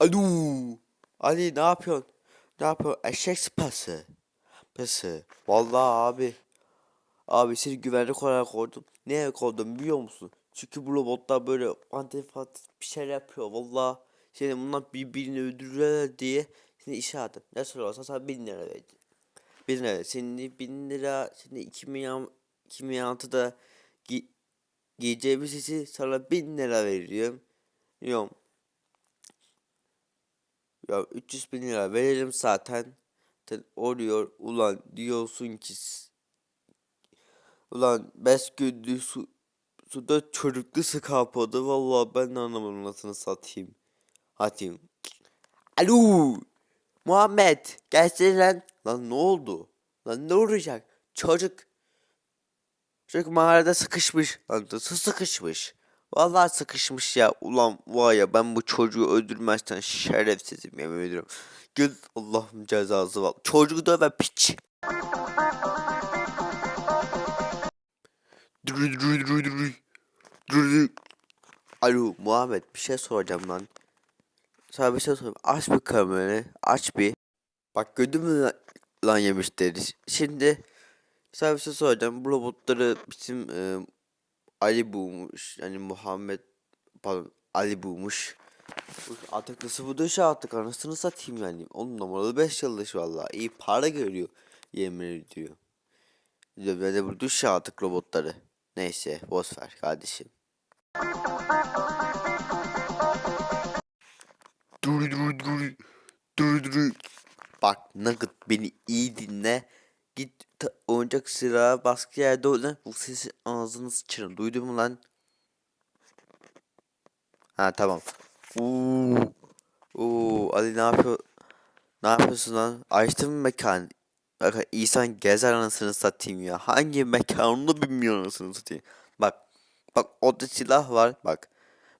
Alo. Ali ne yapıyorsun? Ne yapıyorsun? Eşek sıpası. Pası. Vallahi abi. Abi seni güvenlik olarak koydum. Neye koydum biliyor musun? Çünkü bu robotlar böyle antifat bir şeyler yapıyor. Vallahi seni bundan birbirini öldürürler diye seni işe aldım. Ne sorarsan sana bin lira vereceğim. Bin lira. Senin bin lira, şimdi 2000 2006'da gi giyeceğimiz için sana bin lira veriyorum. Diyorum. Ya 300 bin lira verelim zaten. Zaten oluyor ulan diyorsun ki Ulan 5 gündür su, suda çocuklu su kapadı. Vallahi ben de anlamadım nasıl satayım. Hadi. Alo. Muhammed. Gelsene lan. Lan ne oldu? Lan ne olacak? Çocuk. Çocuk mağarada sıkışmış. Lan nasıl sıkışmış? Vallahi sıkışmış ya. Ulan var ya ben bu çocuğu öldürmezsen şerefsizim yemin ediyorum. Gül Allah'ın cezası var. Çocuğu döve piç. Alo Muhammed bir şey soracağım lan. Sana bir şey sorayım. Aç bir kamerayı. Aç bir. Bak gördün mü lan, lan yemişleri. Şimdi bir şey soracağım. Bu robotları bizim e, Ali bulmuş. Yani Muhammed pardon Ali bulmuş. Bu Artık nasıl bu döşe artık anasını satayım yani. 10 numaralı 5 yıldız valla. İyi para görüyor. Yemin ediyor. Ya Böyle bu düş artık robotları. Neyse boş ver kardeşim. Dur dur dur. Dur dur. Bak Nugget beni iyi dinle. Git ta- oyuncak silahı baskı yerde ol lan. Bu sesi ağzını sıçırın. Duydun mu lan? Ha tamam. Oo. Oo Ali ne yapıyor? Ne yapıyorsun lan? Açtın mı mekan? Bak insan gezer anasını satayım ya. Hangi mekanını bilmiyor anasını satayım. Bak. Bak orada silah var. Bak.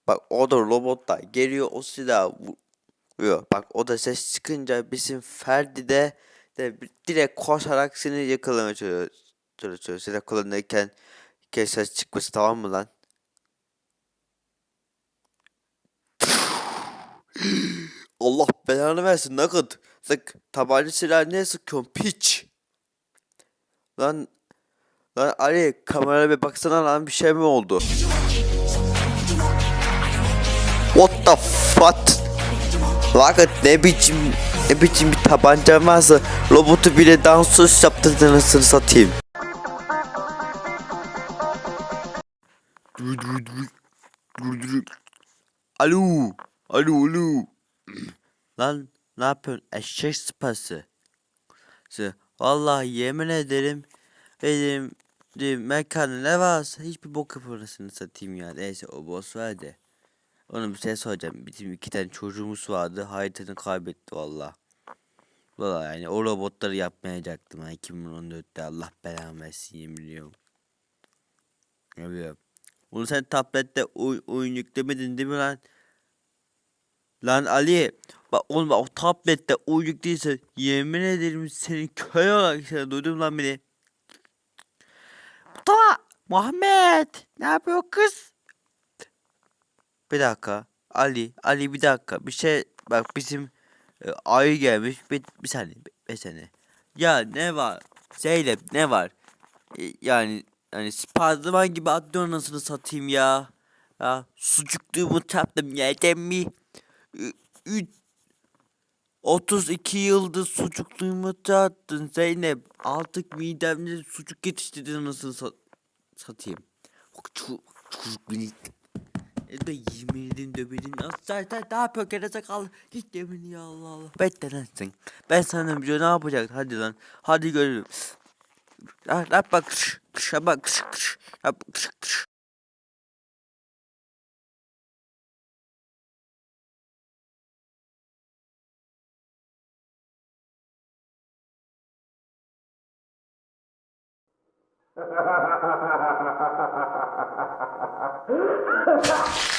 Bak orada robotlar geliyor o silahı vuruyor. Bak o da ses çıkınca bizim Ferdi de, bir- direkt koşarak seni yakalamaya çalışıyor. Silah kullanırken kes ses çıkması tamam mı lan? Allah belanı versin Nugget. Sık tabanca silahı niye sıkıyorsun piç? Lan Lan Ali kameraya bir baksana lan bir şey mi oldu? What the fuck? Nugget ne biçim ne biçim bir tabanca varsa robotu bile dansöz yaptırdın anasını satayım. Alo. Alo alo. Lan ne yapıyorsun eşek sıpası? Sı- Vallahi yemin ederim benim mekanı ne varsa hiçbir bok yapmasını satayım ya. Neyse o boss var da. Onun bir şey soracağım. Bizim iki tane çocuğumuz vardı. Hayatını kaybetti valla. Valla yani o robotları yapmayacaktım. ha 2014'te Allah belamı versin yemin ediyorum. Bileyim. Bunu sen tablette oy oyun yüklemedin değil mi lan? Lan Ali bak oğlum bak o tablette oyun yükleyse yemin ederim senin köy olarak sana duydun lan beni. Mustafa Muhammed ne yapıyor kız? Bir dakika Ali Ali bir dakika bir şey bak bizim e, gelmiş bir, bir saniye bir, bir saniye. Ya ne var Zeynep ne var? E, yani yani Spiderman gibi atlıyor nasıl satayım ya. Ya sucukluğumu tattım yerden mi? Ü- ü- 32 yıldır sucukluğumu tattın Zeynep. Artık midemde sucuk yetiştirdin nasıl sa- satayım. Çocuk, çocuk e da yemirdin döbedin. Zaten daha pökere sakal. Git yemin ya Allah Allah. Beklenensin. Ben sana bir şey ne yapacaktım. Hadi lan. Hadi görelim. Yap bak. Kış, kışa bak. Kış, kış. Yap kış, kış. Ha ha ha ha ha ha ha ha ha. Ha ha ha!